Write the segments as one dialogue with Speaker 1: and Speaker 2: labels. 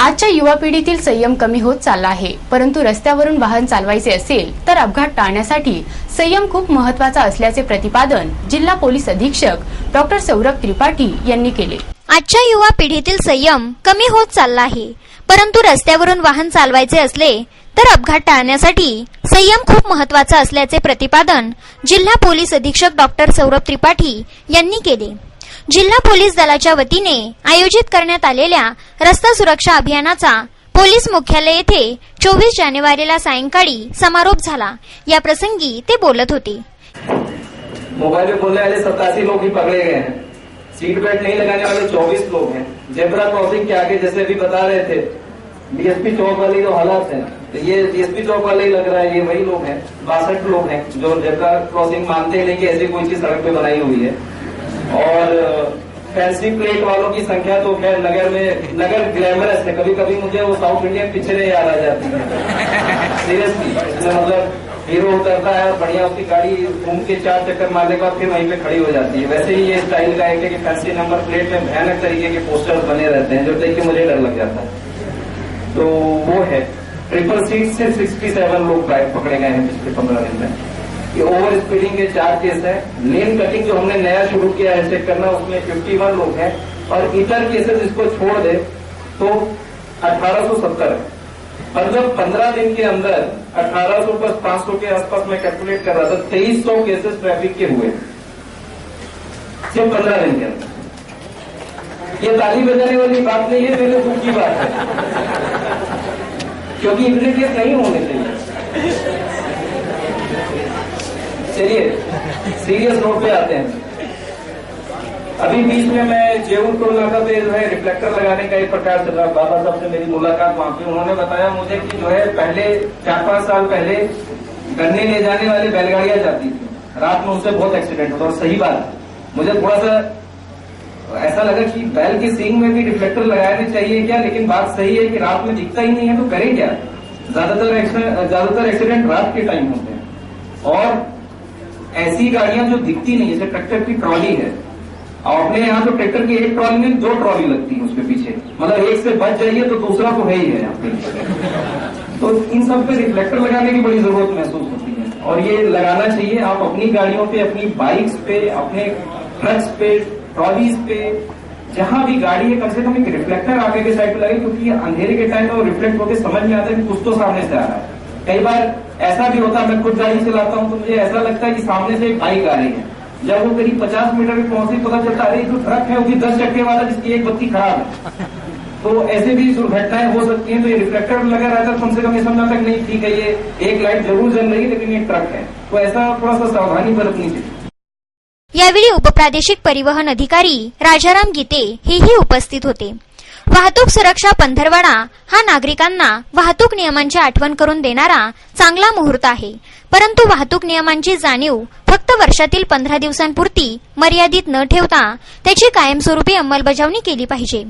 Speaker 1: आजच्या युवा पिढीतील संयम कमी होत चालला आहे. परंतु रस्त्यावरून वाहन चालवायचे असेल तर अपघात टाळण्यासाठी संयम खूप महत्त्वाचा असल्याचे प्रतिपादन जिल्हा पोलीस अधीक्षक डॉक्टर सौरभ त्रिपाठी यांनी केले.
Speaker 2: आजच्या युवा पिढीतील संयम कमी होत चालला आहे. परंतु रस्त्यावरून वाहन चालवायचे असले तर अपघात टाळण्यासाठी संयम खूप महत्त्वाचा असल्याचे प्रतिपादन जिल्हा पोलीस अधीक्षक डॉक्टर सौरभ त्रिपाठी यांनी केले. जिल्हा पोलीस दलाच्या वतीने आयोजित करण्यात आलेल्या रस्ता सुरक्षा अभियानाचा पोलीस मुख्यालय येथे चोवीस जानेवारीला सायंकाळी समारोप झाला. या प्रसंगी ते बोलत होते.
Speaker 3: मोबाइल पे बोलने वाले सतासी लोग ही पकड़े गए हैं. सीट बेल्ट नहीं लगाने वाले चौबीस लोग हैं. जेबरा क्रॉसिंग के आगे जैसे भी बता रहे थे डीएसपी चौक वाली जो हालात है. तो ये डीएसपी चौक वाले ही लग रहा है ये वही लोग हैं बासठ लोग हैं जो जेबरा क्रॉसिंग मानते नहीं कि ऐसी कोई चीज सड़क पे बनाई हुई है. और फैंसी प्लेट वालों की संख्या तो खैर नगर में, नगर ग्लैमरस है। कभी कभी मुझे वो साउथ इंडियन पिक्चरें याद आ जाती है। सीरियसली मतलब हीरो उतरता है और बढ़िया उसकी गाड़ी घूम के चार चक्कर मारने के बाद फिर वहीं पे खड़ी हो जाती है। वैसे ही ये स्टाइल का है कि फैंसी नंबर प्लेट में भयानक तरीके के पोस्टर्स बने रहते हैं, जो देख के मुझे डर लग जाता है। तो वो है। ट्रिपल सीट से सिक्सटी सेवन लोग ड्राइव पकड़े गए हैं पिछले पंद्रह दिन में। ये ओवर स्पीडिंग के चार केस है। लेन कटिंग जो हमने नया शुरू किया है चेक करना, उसमें 51 लोग हैं। और इतर केसेस इसको छोड़ दे तो 1870 है। और जब 15 दिन के अंदर 1800 प्लस 500 के आसपास मैं कैलकुलेट कर रहा था 2300 केसेस ट्रैफ़िक के हुए। सिर्फ़ 15 दिन के अंदर। ये ताली बजाने वाली बात नहीं है, मेरे दुख की बात है। क्योंकि इतने केस नहीं होने चाहिए। चलिए सीरियस नोट पे आते हैं। अभी बीच में मैं जेऊर टोल नाका पे जो है रिफ्लेक्टर लगाने का एक प्रकार चल रहा बाबा साहब से मेरी मुलाकात वहाँ पे, उन्होंने बताया मुझे कि जो है पहले चार पाँच साल पहले गन्ने ले जाने वाली बैलगाड़ियाँ जाती थी। रात में उनसे बहुत एक्सीडेंट होता और सही बात, मुझे थोड़ा सा ऐसा लगा कि बैल के सींग में भी रिफ्लेक्टर लगाने चाहिए क्या? लेकिन बात सही है कि रात में दिखता ही नहीं है तो करें क्या? ज़्यादातर ज़्यादातर एक्सीडेंट रात के टाइम होते हैं। और ऐसी गाड़ियाँ जो दिखती नहीं, जैसे ट्रैक्टर की ट्रॉली है। और अपने यहाँ तो ट्रैक्टर की एक ट्रॉली में दो ट्रॉली लगती है उसके पीछे। मतलब एक से बच जाइए तो दूसरा तो है ही है तो इन सब पे रिफ्लेक्टर लगाने की बड़ी ज़रूरत महसूस होती है। और ये लगाना चाहिए, आप अपनी गाड़ियों पे, अपनी बाइक्स पे, अपने ट्रक्स पे ट्रॉलीज पे, जहाँ भी गाड़ी है, कम से कम एक रिफ्लेक्टर आगे के साइड पे लगे, क्योंकि अंधेरे के टाइम में रिफ्लेक्ट होकर समझ में आता है कि कुछ तो सामने से आ रहा है। कई बार ऐसा भी होता है, मैं खुद गाड़ी चलाता हूँ तो मुझे ऐसा लगता है कि सामने से एक बाइक आ रही है। जब वो करीब पचास मीटर पे पहुँची, पता चलता है जो ट्रक है, वो भी दस चक्के वाला, जिसकी एक बत्ती खराब है। तो ऐसे भी दुर्घटनाएँ हो सकती हैं तो ये रिफ्लेक्टर लगा रहता है, कम से कम ये समझा तक नहीं, ठीक है, ये एक लाइट ज़रूर जल रही है, लेकिन ये ट्रक है। तो ऐसा थोड़ा सा सावधानी बरतनी चाहिए।
Speaker 2: यावेळी उपप्रादेशिक परिवहन अधिकारी राजाराम गीते हेही उपस्थित होते। वाहतूक सुरक्षा पंधरवाडा हा नागरिकांना वाहतूक नियमांची आठवण करून देणारा चांगला मुहूर्त आहे. परंतु वाहतूक नियमांची जाणीव फक्त वर्षातील पंधरा दिवसांपुरती मर्यादित न ठेवता त्याची कायमस्वरूपी अंमलबजावणी केली पाहिजे.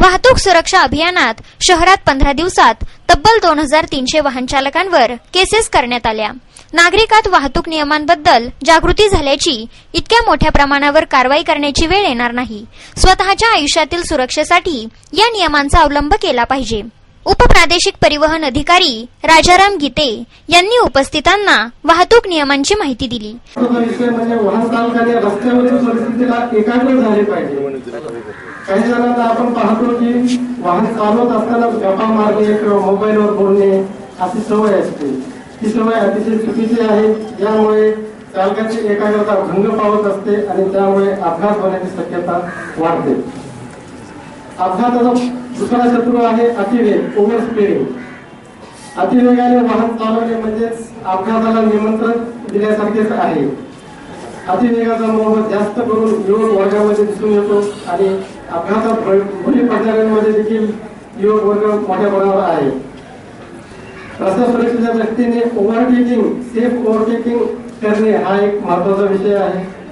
Speaker 2: वाहतूक सुरक्षा अभियानात शहरात पंधरा दिवसात तब्बल दोन हजार तीनशे वाहन चालकांवर केसेस करण्यात आल्या. नागरिकात वाहतूक नियमांबद्दल जागृती झाल्याची इतक्या मोठ्या प्रमाणावर कारवाई करण्याची वेळ येणार नाही. स्वतःच्या आयुष्यातील सुरक्षेसाठी या नियमांचा अवलंब केला पाहिजे. उपप्रादेशिक परिवहन अधिकारी राजाराम गीते यांनी उपस्थितांना वाहतूक नियमांची माहिती दिली.
Speaker 4: काही जणांना आपण पाहतो की वाहन चालवत असताना गप्पा मारणे किंवा मोबाईलवर बोलणे अशी सवय असते. ही सवय अतिशय चुकीची आहे. यामुळे चालकाची एकाग्रता भंग पावत असते आणि त्यामुळे अपघात होण्याची शक्यता वाढते. अपघाताचा दुसरा शत्रू आहे अतिवेग ओव्हर स्पीडिंग अतिवेगाने वाहन चालवणे म्हणजेच अपघाताला निमंत्रण दिल्यासारखेच आहे. अतिवेगाचा मोह जास्त करून युवक वर्गामध्ये दिसून येतो आणि अपघातात बळी- पडणाऱ्यांमध्ये देखील युवक वर्ग मोठ्या प्रमाणावर आहे. रस्ता सुरक्षेच्या दृष्टीने ओव्हरटेकिंग सेफ ओव्हरटेकिंग करणे हा एक महत्त्वाचा विषय आहे.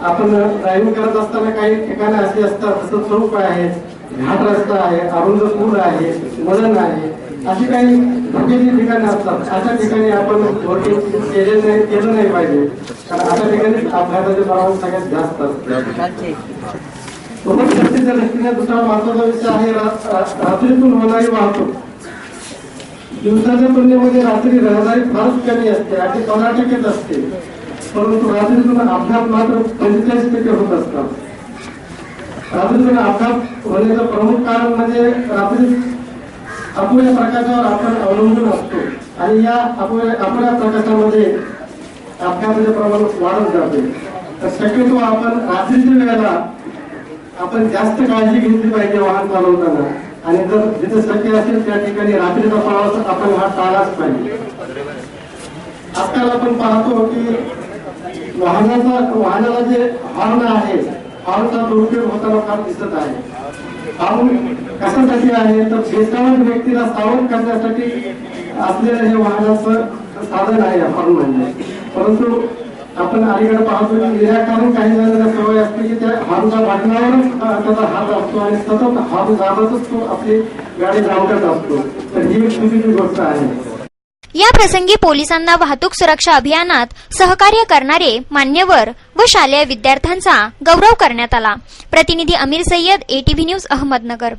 Speaker 4: आपण ड्रायव्हिंग करत असताना काही ठिकाणं अशी असतात जसं चौक आहे घाट रस्ता आहे अरुंद पूल आहे वळण आहे अशी काही धोक्याची ठिकाणे असतात. अशा ठिकाणी आपण ओव्हरटेकिंग केले नाही केलं नाही पाहिजे. कारण अशा ठिकाणी अपघाताचे प्रमाण सगळ्यात जास्त असते. रोड दृष्टीने दुसरा महत्त्वाचा विषय आहे रात्रीतून होणारी वाहतूक. दिवसाच्या तुलनेमध्ये रात्री रहदारी फारच कमी असते आणि पंधरा टक्केच असते. परंतु रात्रीतून अपघात मात्र पंचेचाळीस टक्के होत असतात. रात्रीतून अपघात होण्याचं प्रमुख कारण म्हणजे रात्री अपुऱ्या प्रकाशावर आपण अवलंबून असतो. आणि या अपुऱ्या अपुऱ्या प्रकाशामध्ये अपघाताचे प्रमाण वाढत जाते. तर शक्यतो आपण रात्रीच्या वेळेला आपण जास्त काळजी घेतली पाहिजे वाहन चालवताना. आणि जर जिथे शक्य असेल त्या ठिकाणी रात्रीचा प्रवास आपण हा टाळलाच पाहिजे. आजकाल आपण पाहतो की वाहनाचा वाहनाला जे हॉर्न आहे हॉर्नचा दुरुपयोग होताना फार दिसत आहे. हॉर्न कशासाठी आहे? तर बेसावध व्यक्तीला सावध करण्यासाठी असलेलं हे वाहनाचं साधन आहे आपण म्हणजे परंतु आपण अलीकडे पाहतो की निराकरण काही जणांना सवय असते की त्या हॉर्नच्या बटनावरच त्याचा हात असतो आणि सतत हात दाबतच तो आपली गाडी धावत असतो. तर ही एक चुकीची गोष्ट आहे.
Speaker 2: या प्रसंगी पोलिसांना वाहतूक सुरक्षा अभियानात सहकार्य करणारे मान्यवर व शालेय विद्यार्थ्यांचा गौरव करण्यात आला. प्रतिनिधी अमीर सय्यद एटीव्ही न्यूज अहमदनगर.